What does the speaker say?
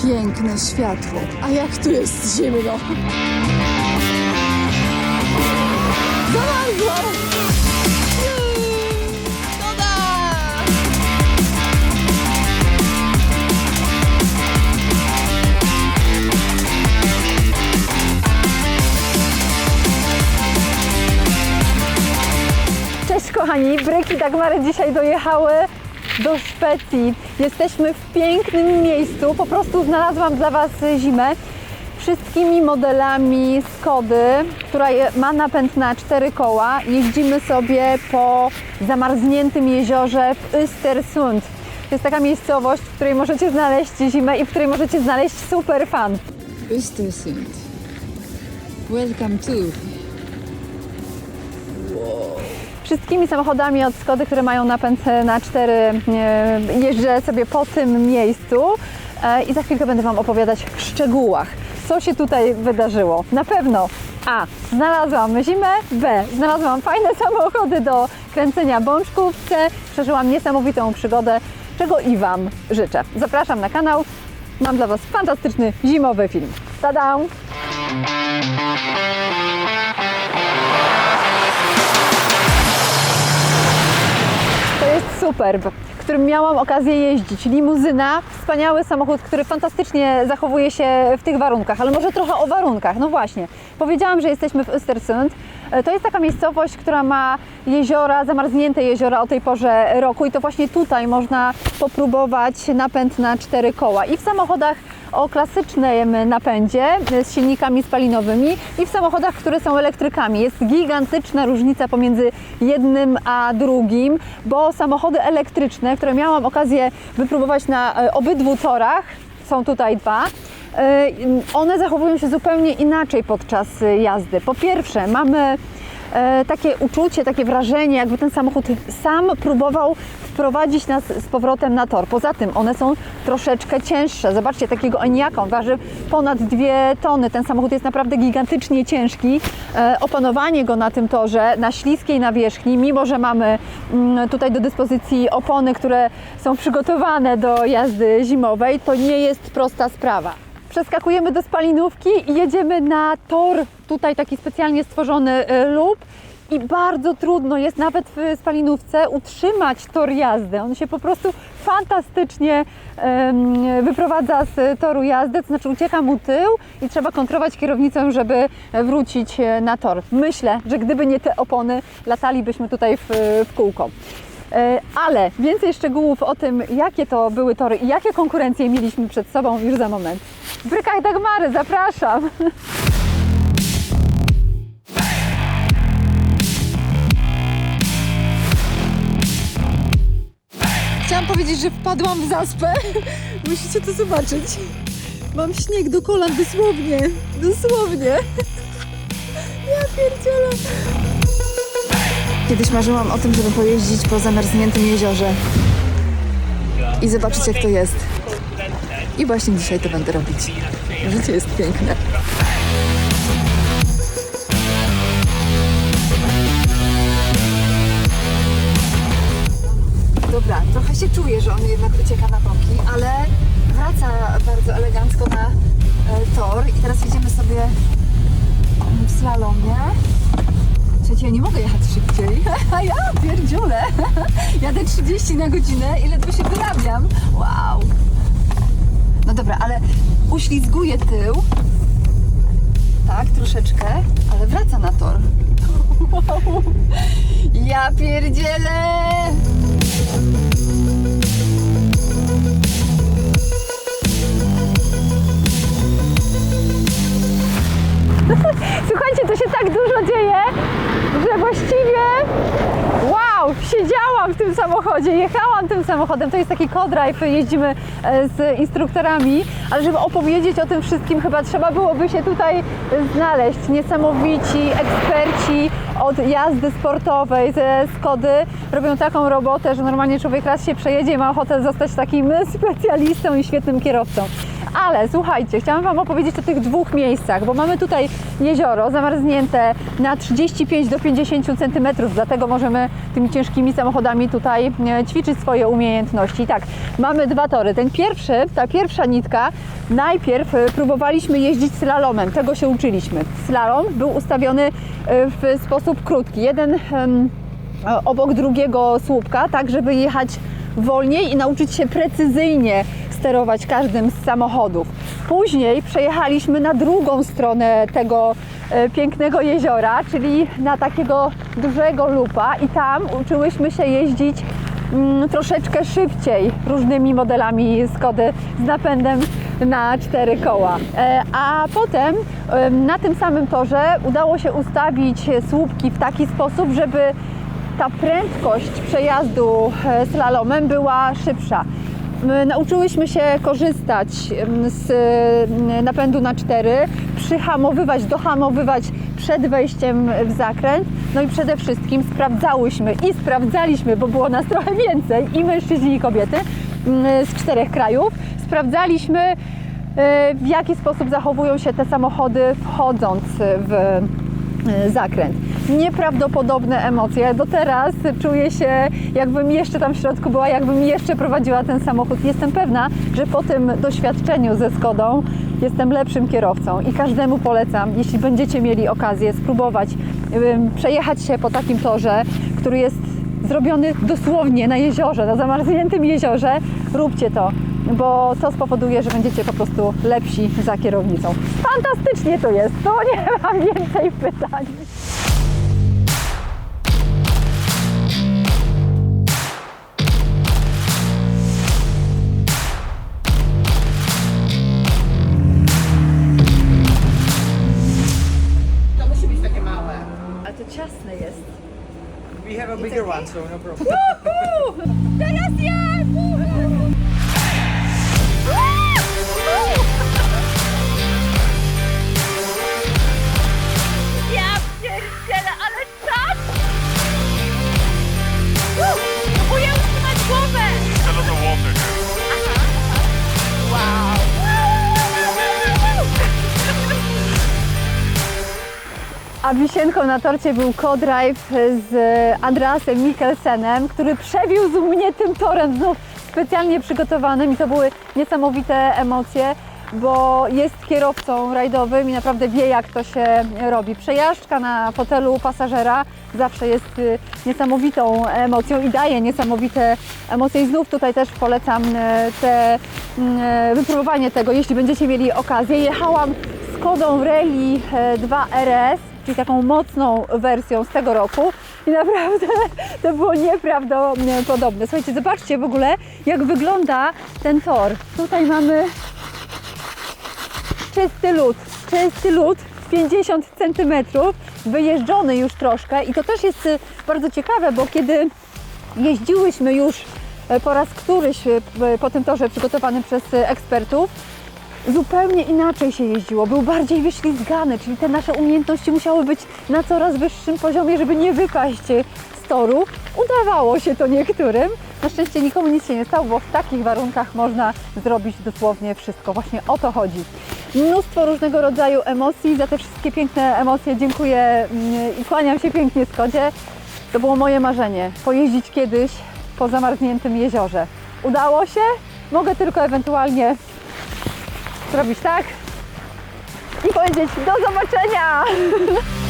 Piękne światło. A jak tu jest zimno. Zamarzło! Szkoda! Cześć kochani, Bryki Dagmary dzisiaj dojechały do Szwecji. Jesteśmy w pięknym miejscu, po prostu znalazłam dla Was zimę. Wszystkimi modelami Skody, która ma napęd na cztery koła, jeździmy sobie po zamarzniętym jeziorze w Östersund. To jest taka miejscowość, w której możecie znaleźć zimę i w której możecie znaleźć super fan. Östersund. Welcome to. Wszystkimi samochodami od Skody, które mają napęd na cztery, e, jeżdżę sobie po tym miejscu e, i za chwilkę będę Wam opowiadać w szczegółach, co się tutaj wydarzyło. Na pewno A. Znalazłam zimę, B. Znalazłam fajne samochody do kręcenia bączków, C. Przeżyłam niesamowitą przygodę, czego i Wam życzę. Zapraszam na kanał. Mam dla Was fantastyczny zimowy film. Tada! Superb, którym miałam okazję jeździć. Limuzyna, wspaniały samochód, który fantastycznie zachowuje się w tych warunkach, ale może trochę o warunkach. No właśnie, powiedziałam, że jesteśmy w Östersund. E, To jest taka miejscowość, która ma jeziora, zamarznięte jeziora o tej porze roku i to właśnie tutaj można popróbować napęd na cztery koła. I w samochodach o klasycznym napędzie z silnikami spalinowymi i w samochodach, które są elektrykami. Jest gigantyczna różnica pomiędzy jednym a drugim, bo samochody elektryczne, które miałam okazję wypróbować na e, obydwu torach, są tutaj dwa, e, one zachowują się zupełnie inaczej podczas e, jazdy. Po pierwsze, mamy takie uczucie, takie wrażenie, jakby ten samochód sam próbował wprowadzić nas z powrotem na tor. Poza tym one są troszeczkę cięższe. Zobaczcie, takiego Eniaka waży ponad dwie tony. Ten samochód jest naprawdę gigantycznie ciężki. E, opanowanie go na tym torze, na śliskiej nawierzchni, mimo że mamy mm, tutaj do dyspozycji opony, które są przygotowane do jazdy zimowej, to nie jest prosta sprawa. Przeskakujemy do spalinówki i jedziemy na tor, tutaj taki specjalnie stworzony y, lub i bardzo trudno jest nawet w spalinówce utrzymać tor jazdy. On się po prostu fantastycznie wyprowadza z toru jazdy, to znaczy ucieka mu tył i trzeba kontrolować kierownicę, żeby wrócić e, na tor. Myślę, że gdyby nie te opony, latalibyśmy tutaj w, w kółko. E, Ale więcej szczegółów o tym, jakie to były tory i jakie konkurencje mieliśmy przed sobą już za moment. W Brykach Dagmary, zapraszam! Chciałam powiedzieć, że wpadłam w zaspę. Musicie to zobaczyć. Mam śnieg do kolan, dosłownie. Dosłownie. Ja pierdzielę. Kiedyś marzyłam o tym, żeby pojeździć po zamarzniętym jeziorze i zobaczyć, jak to jest. I właśnie dzisiaj to będę robić. Życie jest piękne. Dobra, trochę się czuję, że on jednak wycieka na boki, ale wraca bardzo elegancko na e, tor i teraz jedziemy sobie w slalomie. Słuchajcie, ja nie mogę jechać szybciej. A ja pierdziule. Jadę 30 na godzinę i ledwo się wyrabiam. Wow. No dobra, ale uślizguję tył. Tak, troszeczkę, ale wraca na tor. Wow. Ja pierdzielę. Siedziałam w tym samochodzie, jechałam tym samochodem. To jest taki co-drive, jeździmy e, z instruktorami, ale żeby opowiedzieć o tym wszystkim, chyba trzeba byłoby się tutaj znaleźć. Niesamowici eksperci od jazdy sportowej ze Skody robią taką robotę, że normalnie człowiek raz się przejedzie i ma ochotę zostać takim specjalistą i świetnym kierowcą. Ale słuchajcie, chciałam Wam opowiedzieć o tych dwóch miejscach, bo mamy tutaj jezioro zamarznięte na 35 do 50 cm, dlatego możemy tymi ciężkimi samochodami tutaj e, ćwiczyć swoje umiejętności. Tak, mamy dwa tory. Ten pierwszy, ta pierwsza nitka, najpierw e, próbowaliśmy jeździć slalomem, tego się uczyliśmy. Slalom był ustawiony e, w sposób krótki. Jeden obok drugiego słupka, tak żeby jechać wolniej i nauczyć się precyzyjnie sterować każdym z samochodów. Później przejechaliśmy na drugą stronę tego e, pięknego jeziora, czyli na takiego dużego lupa i tam uczyłyśmy się jeździć mm, troszeczkę szybciej różnymi modelami Skody z napędem na cztery koła. E, A potem em, na tym samym torze udało się ustawić słupki w taki sposób, żeby ta prędkość przejazdu e, slalomem była szybsza. My Nauczyłyśmy się korzystać z napędu na cztery, przyhamowywać, dohamowywać przed wejściem w zakręt. No i przede wszystkim sprawdzałyśmy i sprawdzaliśmy, bo było nas trochę więcej, i mężczyźni, i kobiety z czterech krajów. Sprawdzaliśmy, e, w jaki sposób zachowują się te samochody wchodząc w e, zakręt. Nieprawdopodobne emocje. Do teraz czuję się, jakbym jeszcze tam w środku była, jakbym jeszcze prowadziła ten samochód. Jestem pewna, że po tym doświadczeniu ze Skodą jestem lepszym kierowcą i każdemu polecam, jeśli będziecie mieli okazję spróbować przejechać się po takim torze, który jest zrobiony dosłownie na jeziorze, na zamarzniętym jeziorze, róbcie to, bo to spowoduje, że będziecie po prostu lepsi za kierownicą. Fantastycznie to jest, to nie mam więcej pytań. So no problem. A wisienką na torcie był co-drive z Andreasem Mikkelsenem, który przewiózł mnie tym torem znów specjalnie przygotowanym i to były niesamowite emocje, bo jest kierowcą rajdowym i naprawdę wie jak to się robi. Przejażdżka na fotelu pasażera zawsze jest y, niesamowitą emocją i daje niesamowite emocje i znów tutaj też polecam y, te y, wypróbowanie tego, jeśli będziecie mieli okazję. Jechałam Skodą Rally e, 2 RS, czyli taką mocną wersją z tego roku i naprawdę to było nieprawdopodobne. Słuchajcie, zobaczcie w ogóle jak wygląda ten tor. Tutaj mamy czysty lód, czysty lód 50 cm, wyjeżdżony już troszkę i to też jest y, bardzo ciekawe, bo kiedy jeździłyśmy już e, po raz któryś e, po tym torze przygotowanym przez e, ekspertów, zupełnie inaczej się jeździło. Był bardziej wyślizgany, czyli te nasze umiejętności musiały być na coraz wyższym poziomie, żeby nie wypaść z toru. Udawało się to niektórym. Na szczęście nikomu nic się nie stało, bo w takich warunkach można zrobić dosłownie wszystko. Właśnie o to chodzi. Mnóstwo różnego rodzaju emocji. Za te wszystkie piękne emocje dziękuję mm, i kłaniam się pięknie Skodzie. To było moje marzenie. Pojeździć kiedyś po zamarzniętym jeziorze. Udało się? Mogę tylko ewentualnie zrobić tak i powiedzieć do zobaczenia!